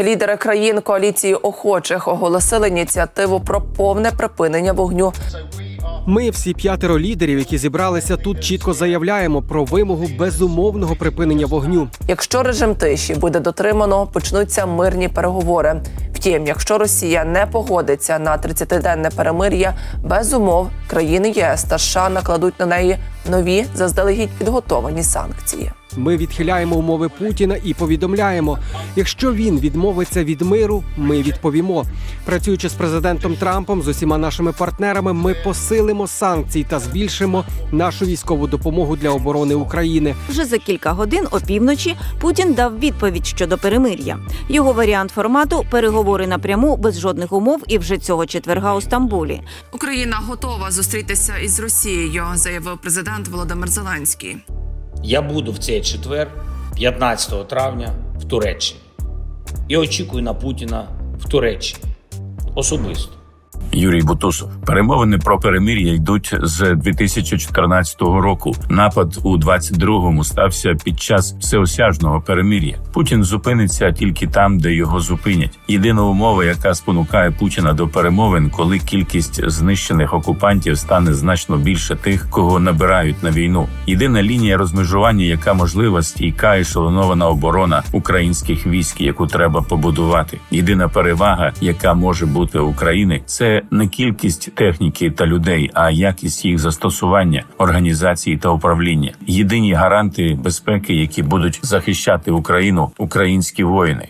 Лідери країн коаліції охочих оголосили ініціативу про повне припинення вогню. Ми, всі п'ятеро лідерів, які зібралися тут, чітко заявляємо про вимогу безумовного припинення вогню. Якщо режим тиші буде дотримано, почнуться мирні переговори. Втім, якщо Росія не погодиться на 30-денне перемир'я без умов, країни ЄС та США накладуть на неї нові заздалегідь підготовані санкції. Ми відхиляємо умови Путіна і повідомляємо: якщо він відмовиться від миру, ми відповімо. Працюючи з президентом Трампом з усіма нашими партнерами, ми посилимо санкції та збільшимо нашу військову допомогу для оборони України. Вже за кілька годин опівночі Путін дав відповідь щодо перемир'я. Його варіант формату переговори напряму без жодних умов і вже цього четверга у Стамбулі. Україна готова зустрітися із Росією, заявив президент Володимир Зеленський. Я буду в цей четвер, 15 травня, в Туреччині. І очікую на Путіна в Туреччині особисто. Юрій Бутусов. Перемовини про перемир'я йдуть з 2014 року. Напад у 22-му стався під час всеосяжного перемир'я. Путін зупиниться тільки там, де його зупинять. Єдина умова, яка спонукає Путіна до перемовин, коли кількість знищених окупантів стане значно більше тих, кого набирають на війну. Єдина лінія розмежування, яка можлива, стійка і шаленована оборона українських військ, яку треба побудувати. Єдина перевага, яка може бути України, це не кількість техніки та людей, а якість їх застосування, організації та управління. Єдині гаранти безпеки, які будуть захищати Україну, українські воїни.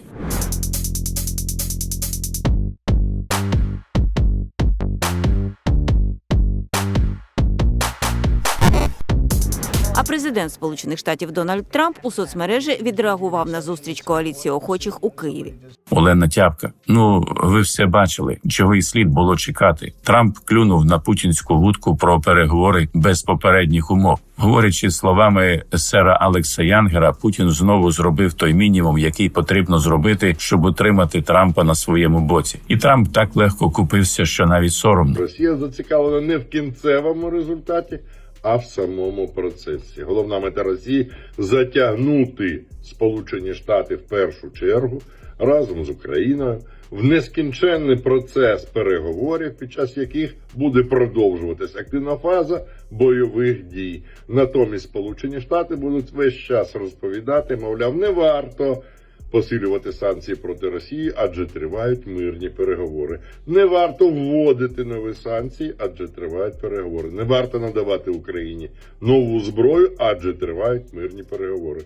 А президент Сполучених Штатів Дональд Трамп у соцмережі відреагував на зустріч коаліції охочих у Києві. Олена Тяпка. Ну ви все бачили, чого і слід було чекати. Трамп клюнув на путінську вудку про переговори без попередніх умов. Говорячи словами сера Алекса Янгера, Путін знову зробив той мінімум, який потрібно зробити, щоб утримати Трампа на своєму боці. І Трамп так легко купився, що навіть соромно. Росія зацікавлена не в кінцевому результаті, а в самому процесі. Головна мета Росії затягнути Сполучені Штати в першу чергу разом з Україною в нескінченний процес переговорів, під час яких буде продовжуватись активна фаза бойових дій. Натомість Сполучені Штати будуть весь час розповідати, мовляв, не варто посилювати санкції проти Росії, адже тривають мирні переговори. Не варто вводити нові санкції, адже тривають переговори. Не варто надавати Україні нову зброю, адже тривають мирні переговори.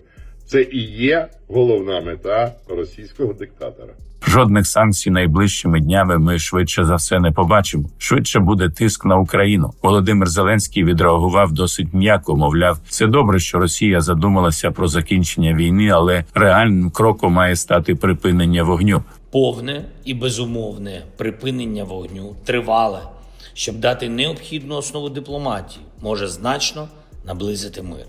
Це і є головна мета російського диктатора. Жодних санкцій найближчими днями ми швидше за все не побачимо. Швидше буде тиск на Україну. Володимир Зеленський відреагував досить м'яко. Мовляв, це добре, що Росія задумалася про закінчення війни, але реальним кроком має стати припинення вогню. Повне і безумовне припинення вогню тривале, щоб дати необхідну основу дипломатії, може значно наблизити мир.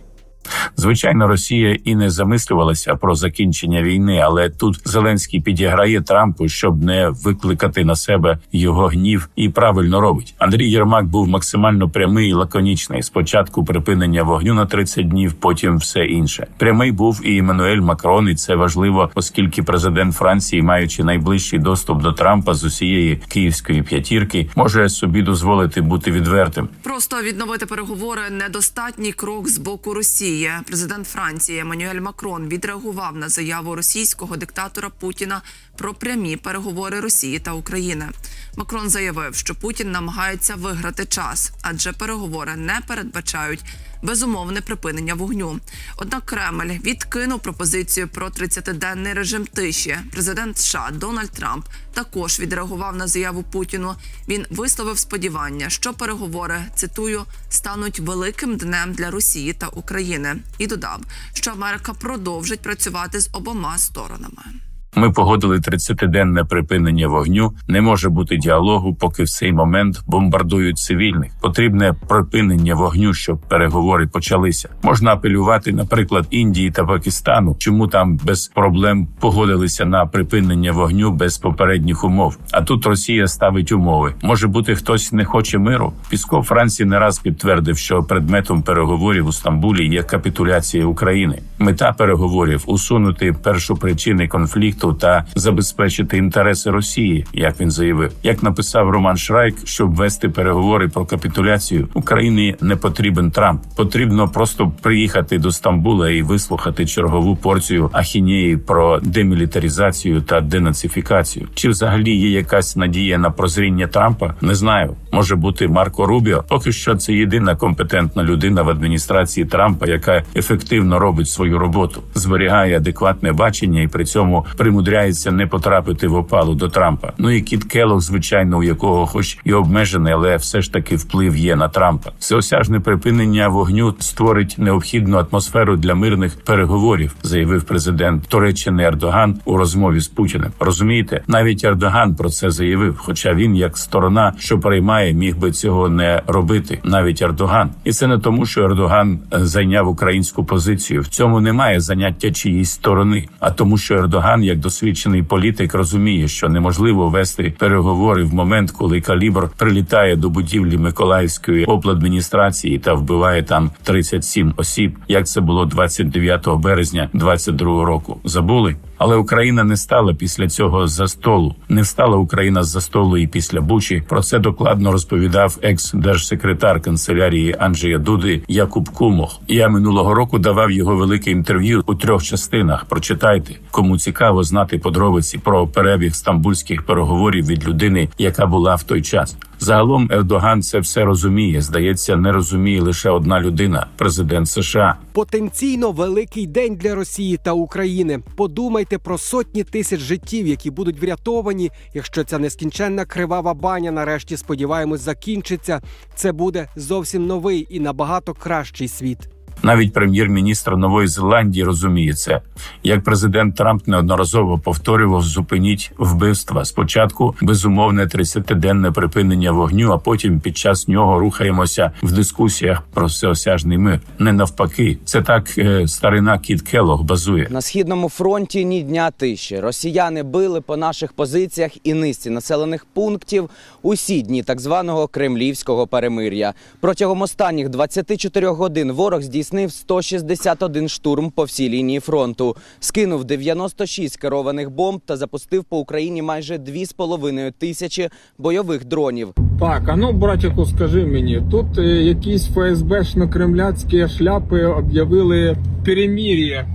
Звичайно, Росія і не замислювалася про закінчення війни, але тут Зеленський підіграє Трампу, щоб не викликати на себе його гнів, і правильно робить. Андрій Єрмак був максимально прямий і лаконічний. Спочатку припинення вогню на 30 днів, потім все інше. Прямий був і Еммануель Макрон, і це важливо, оскільки президент Франції, маючи найближчий доступ до Трампа з усієї київської п'ятірки, може собі дозволити бути відвертим. Просто відновити переговори недостатній крок з боку Росії. Президент Франції Еммануель Макрон відреагував на заяву російського диктатора Путіна про прямі переговори Росії та України. Макрон заявив, що Путін намагається виграти час, адже переговори не передбачають безумовне припинення вогню. Однак Кремль відкинув пропозицію про 30-денний режим тиші. Президент США Дональд Трамп також відреагував на заяву Путіну. Він висловив сподівання, що переговори цитую стануть великим днем для Росії та України, і додав, що Америка продовжить працювати з обома сторонами. Ми погодили 30-денне припинення вогню. Не може бути діалогу, поки в цей момент бомбардують цивільних. Потрібне припинення вогню, щоб переговори почалися. Можна апелювати, наприклад, Індії та Пакистану, чому там без проблем погодилися на припинення вогню без попередніх умов. А тут Росія ставить умови. Може бути, хтось не хоче миру. Пісков Франції не раз підтвердив, що предметом переговорів у Стамбулі є капітуляція України. Мета переговорів усунути першопричини конфлікту конфлікту та забезпечити інтереси Росії, як він заявив. Як написав Роман Шрайк, щоб вести переговори про капітуляцію, Україні не потрібен Трамп. Потрібно просто приїхати до Стамбула і вислухати чергову порцію ахінеї про демілітаризацію та денацифікацію. Чи взагалі є якась надія на прозріння Трампа? Не знаю. Може бути Марко Рубіо. Поки що це єдина компетентна людина в адміністрації Трампа, яка ефективно робить свою роботу, зберігає адекватне бачення і при цьому примудряється не потрапити в опалу до Трампа. Ну і Кіт Келлог, звичайно, у якого, хоч і обмежений, але все ж таки вплив є на Трампа. Всеосяжне припинення вогню створить необхідну атмосферу для мирних переговорів, заявив президент Туреччини Ердоган у розмові з Путіним. Розумієте, навіть Ердоган про це заявив. Хоча він, як сторона, що приймає, міг би цього не робити, навіть Ердоган, і це не тому, що Ердоган е, зайняв українську позицію. В цьому немає заняття чиїсь сторони, а тому, що Ердоган, як досвідчений політик, розуміє, що неможливо вести переговори в момент, коли калібр прилітає до будівлі Миколаївської обладміністрації та вбиває там 37 осіб, як це було 29 березня 22 року. Забули? Але Україна не стала після цього за столу. Не стала Україна за столу і після Бучі. Про це докладно розповідав екс-держсекретар канцелярії Анджея Дуди Якуб Кумох. Я минулого року давав його велике інтерв'ю у трьох частинах. Прочитайте, кому цікаво знати подробиці про перебіг стамбульських переговорів від людини, яка була в той час. Загалом Ердоган це все розуміє. Здається, не розуміє лише одна людина президент США. Потенційно великий день для Росії та України. Подумайте про сотні тисяч життів, які будуть врятовані, якщо ця нескінченна кривава баня нарешті сподіваємось закінчиться. Це буде зовсім новий і набагато кращий світ. Навіть прем'єр-міністр Нової Зеландії розуміє це. Як президент Трамп неодноразово повторював, зупиніть вбивства. Спочатку безумовне 30-денне припинення вогню, а потім під час нього рухаємося в дискусіях про всеосяжний мир. Не навпаки, це так е, старина Кіт Келлог базує. На східному фронті ні дня тиші. Росіяни били по наших позиціях і низці населених пунктів усі дні так званого кремлівського перемир'я. Протягом останніх 24 годин ворог здійснив 161 штурм по всій лінії фронту, скинув 96 керованих бомб та запустив по Україні майже 2,5 тисячі бойових дронів. Так, а ну, братіку, скажи мені, тут е, якісь ФСБшно-кремляцькі шляпи об'явили перемір'я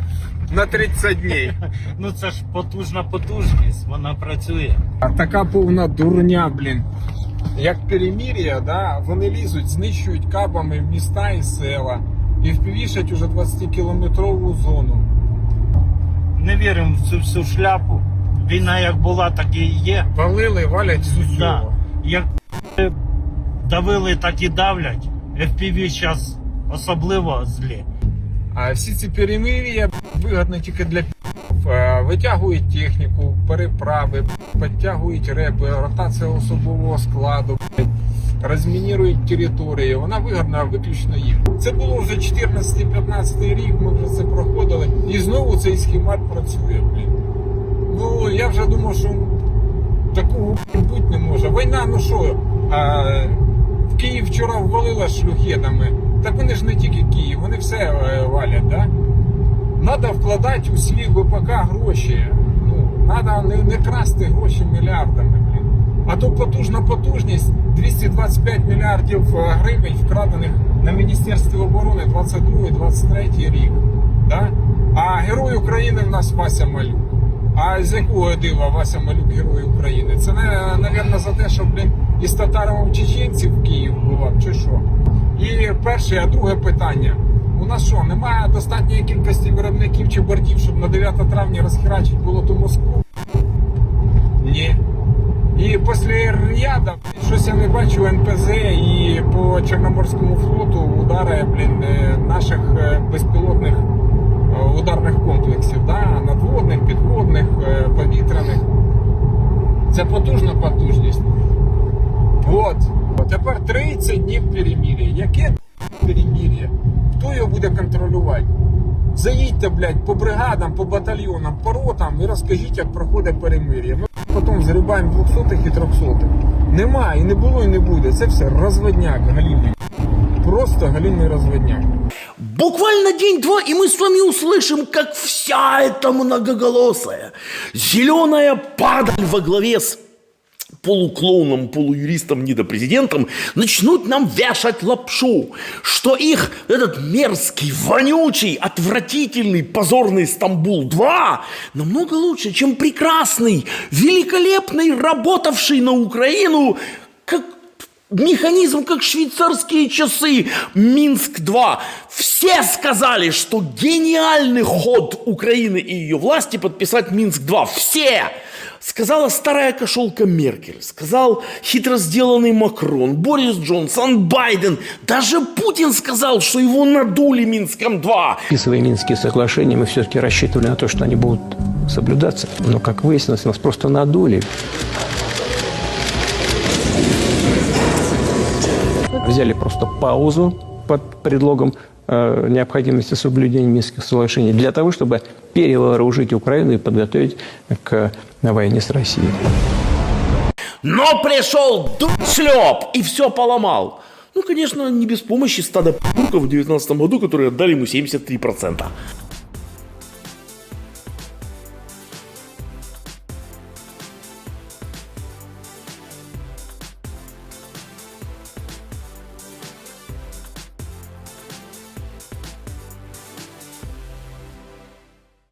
на 30 днів. Ну це ж потужна потужність, вона працює. А така повна дурня, блін. Як перемір'я, да, вони лізуть, знищують кабами міста і села і впівішать уже 20-кілометрову зону. Не віримо в цю всю шляпу. Війна як була, так і є. Валили, валять з Да. Як давили, так і давлять. FPV зараз особливо злі. А всі ці перемир'я вигідно тільки для Витягують техніку, переправи, підтягують реби, ротація особового складу, розмінірують території. Вона вигідна виключно їм. Це було вже 14-15 рік, ми вже це проходили. І знову цей схемат працює. Блін. Ну я вже думав, що такого бути не може. Війна, ну що, в Київ вчора ввалила шлюхетами. Так вони ж не тільки Київ, вони все е, валять, да? Надо вкладати у свій ВПК гроші. Ну, надо не, не красти гроші мільярдами, блін. А то потужна потужність 225 мільярдів е, гривень вкрадених на Міністерстві оборони 22-23 рік. Да? А герой України в нас Вася Малюк. А з якого дива Вася Малюк герой України? Це, напевно, за те, що, блін, із татаром чеченців в Київ була, чи що? І перше, а друге питання. У нас що, немає достатньої кількості виробників чи бортів, щоб на 9 травня розхерачити було ту Москву? Ні. І після Ріада щось я не бачу НПЗ і по Чорноморському флоту удари блін, е, наших е, безпілотних е, ударних комплексів, да? надводних, підводних, повітряних. Це потужна потужність. От. Тепер 30 днів перемір'я. Яке перемір'я? Хто його буде контролювати? Заїдьте, блядь, по бригадам, по батальйонам, по ротам і розкажіть, як проходить перемир'я. Ми потім згрібаємо 200 і 300 Нема, і не було, і не буде. Це все розводняк галімий. Просто галімий розводняк. Буквально день-два, и мы с вами услышим, как вся эта многоголосая, зеленая падаль во главе с полуклоуном, полуюристом, недопрезидентом начнут нам вешать лапшу, что их этот мерзкий, вонючий, отвратительный, позорный Стамбул-2 намного лучше, чем прекрасный, великолепный, работавший на Украину, как механизм, как швейцарские часы, Минск-2. Все сказали, что гениальный ход Украины и ее власти подписать Минск-2. Все! Сказала старая кошелка Меркель, сказал хитро сделанный Макрон, Борис Джонсон, Байден. Даже Путин сказал, что его надули Минском-2. Подписывая Минские соглашения, мы все-таки рассчитывали на то, что они будут соблюдаться. Но, как выяснилось, нас просто надули. Взяли просто паузу под предлогом необходимости соблюдения Минских соглашений для того, чтобы перевооружить Украину и подготовить к войне с Россией. Но пришел шлеп и все поломал. Ну, конечно, не без помощи стада придурков в 2019 году, которые отдали ему 73%.